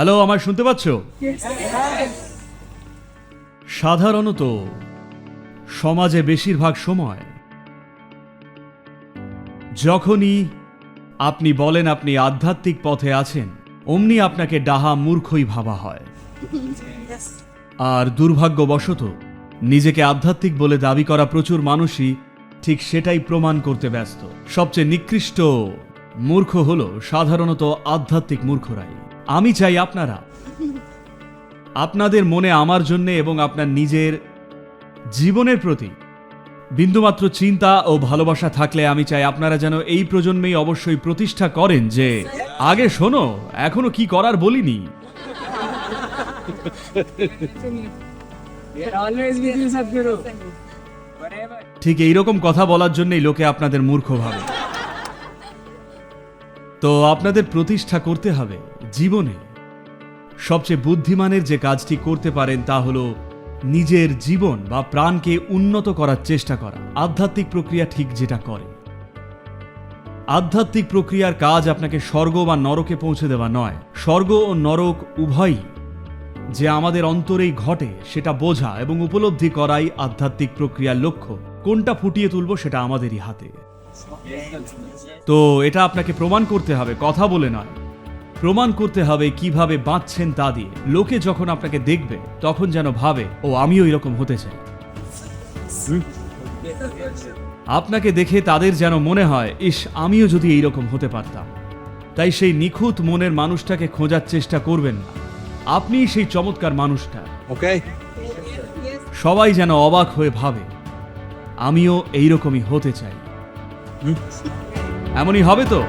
Hello, আমায় শুনতে পাচ্ছ? সাধারণত সমাজে বেশিরভাগ সময় যখনই আপনি বলেন আপনি আধ্যাত্মিক পথে আছেন, অমনি আপনাকে ডাহা মূর্খই ভাবা হয়। আর দুর্ভাগ্যবশত নিজেকে আধ্যাত্মিক বলে দাবি করা প্রচুর মানুষই ঠিক সেটাই প্রমাণ করতে ব্যস্ত। সবচেয়ে নিকৃষ্ট মূর্খ হল সাধারণত আধ্যাত্মিক মূর্খরাই। আমি চাই আপনারা আপনাদের মনে আমার জন্য এবং আপনার নিজের জীবনের প্রতি বিন্দুমাত্র চিন্তা ও ভালোবাসা থাকলে আমি চাই আপনারা যেন এই প্রজন্মেই অবশ্যই প্রতিষ্ঠা করেন যে, আগে শোনো, এখনও কি করার বলিনি. ঠিক এইরকম কথা বলার জন্যই লোকে আপনাদের মূর্খ ভাবে তো আপনাদের প্রতিষ্ঠা করতে হবে, জীবনে। সবচেয়ে বুদ্ধিমানের যে কাজটি করতে পারেন তা হলো নিজের জীবন বা প্রাণকে উন্নত করার চেষ্টা করা, আধ্যাত্মিক প্রক্রিয়া ঠিক যেটা করে। আধ্যাত্মিক প্রক্রিয়ার কাজ আপনাকে স্বর্গ বা নরকে পৌঁছে দেওয়া নয়, স্বর্গ ও নরক উভয়ই যে আমাদের অন্তরেই ঘটে সেটা বোঝা এবং উপলব্ধি করাই আধ্যাত্মিক প্রক্রিয়ার লক্ষ্য। কোনটা ফুটিয়ে তুলব সেটা আমাদেরই হাতে। তো এটা আপনাকে প্রমাণ করতে হবে কথা বলে নয়। প্রমাণ করতে হবে কীভাবে বাঁচছেন তা দিয়ে। লোকে যখন আপনাকে দেখবে তখন যেন ভাবে ও আমিও এরকম হতে চাই। আপনাকে দেখে তাদের যেন মনে হয় ইস আমিও যদি এইরকম হতে পারতাম। তাই সেই নিখুঁত মনের মানুষটাকে খোঁজার চেষ্টা করবেন না। আপনিই সেই চমৎকার মানুষটা। Okay? সবাই যেন অবাক হয়ে ভাবে আমিও এইরকমই হতে চাই। এমনই হবে তো?